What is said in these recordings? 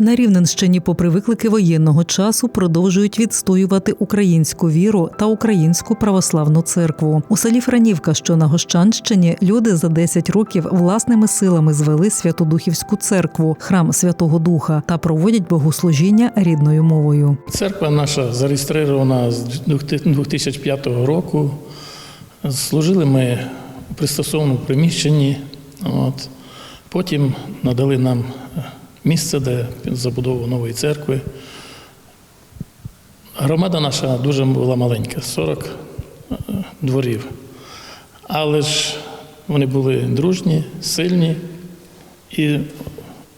На Рівненщині, попри виклики воєнного часу, продовжують відстоювати українську віру та українську православну церкву. У селі Франівка, що на Гощанщині, люди за 10 років власними силами звели Святодухівську церкву, храм Святого Духа та проводять богослужіння рідною мовою. Церква наша зареєстрована з 2005 року. Служили ми у пристосованому приміщенні. От. Потім надали нам місце, де під забудову нової церкви. Громада наша дуже була маленька 40 е, дворів. Але ж вони були дружні, сильні. І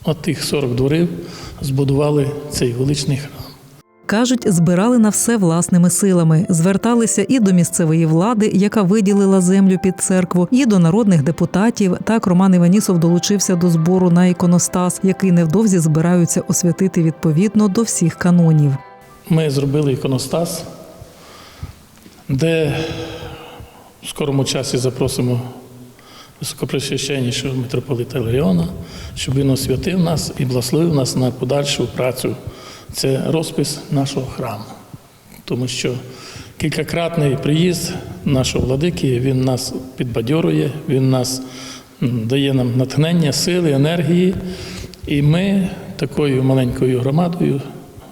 от тих 40 дворів збудували цей величний храм. Кажуть, збирали на все власними силами, зверталися і до місцевої влади, яка виділила землю під церкву, і до народних депутатів. Так Роман Іванісов долучився до збору на іконостас, який невдовзі збираються освятити відповідно до всіх канонів. Ми зробили іконостас, де в скорому часі запросимо високопресвященнішого митрополита Ларіона, щоб він освятив нас і благословив нас на подальшу працю. Це розпис нашого храму. Тому що кількакратний приїзд нашого владики, він нас підбадьорує, він нас дає нам натхнення, сили, енергії. І ми такою маленькою громадою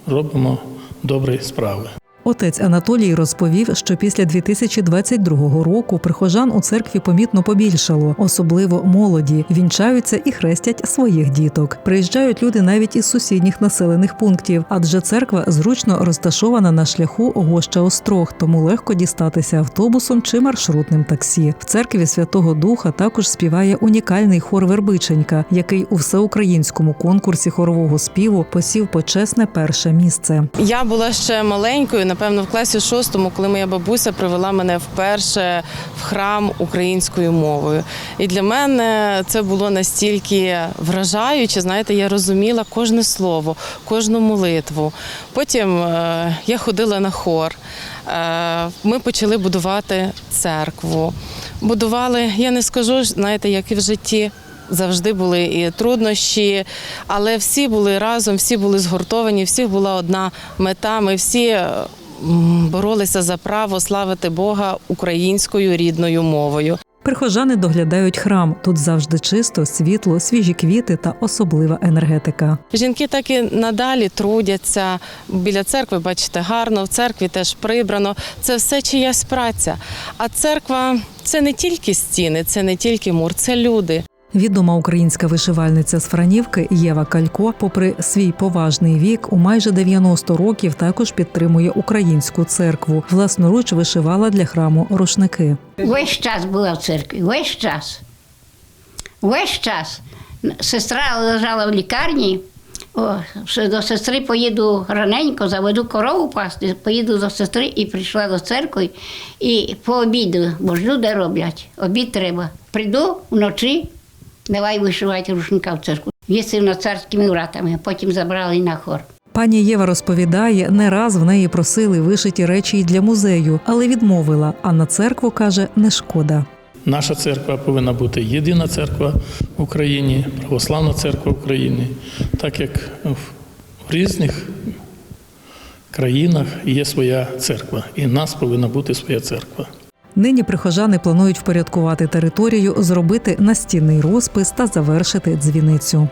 робимо добрі справи. Отець Анатолій розповів, що після 2022 року прихожан у церкві помітно побільшало, особливо молоді, вінчаються і хрестять своїх діток. Приїжджають люди навіть із сусідніх населених пунктів, адже церква зручно розташована на шляху Гоща Острог, тому легко дістатися автобусом чи маршрутним таксі. В церкві Святого Духа також співає унікальний хор Вербиченька, який у всеукраїнському конкурсі хорового співу посів почесне перше місце. Я була ще маленькою, напевно, в класі шостому, коли моя бабуся привела мене вперше в храм українською мовою. І для мене це було настільки вражаюче. Знаєте, я розуміла кожне слово, кожну молитву. Потім е, я ходила на хор. Е, Ми почали будувати церкву. Будували, я не скажу, знаєте, як і в житті. Завжди були і труднощі, але всі були разом, всі були згуртовані, всіх була одна мета. Ми всі е, боролися за право славити Бога українською рідною мовою. Прихожани доглядають храм. Тут завжди чисто, світло, свіжі квіти та особлива енергетика. Жінки так і надалі трудяться біля церкви. Бачите, гарно в церкві теж прибрано. Це все чиясь праця. А церква це не тільки стіни, це не тільки мур, це люди. Відома українська вишивальниця з Франівки Єва Калько, попри свій поважний вік, у майже 90 років також підтримує українську церкву. Власноруч вишивала для храму рушники. Весь час була в церкві, весь час. Весь час. Сестра лежала в лікарні. О, до сестри поїду раненько, заведу корову пасти, поїду до сестри і прийшла до церкви і пообіду, бо ж люди роблять, обід треба. Прийду вночі, давай вишивати рушника в церкву. Вісив над царськими вратами, потім забрали на хор. Пані Єва розповідає, не раз в неї просили вишиті речі й для музею, але відмовила. А на церкву каже, не шкода. Наша церква повинна бути єдина церква в Україні, православна церква в Україні, так як в різних країнах є своя церква, і в нас повинна бути своя церква. Нині прихожани планують впорядкувати територію, зробити настінний розпис та завершити дзвіницю.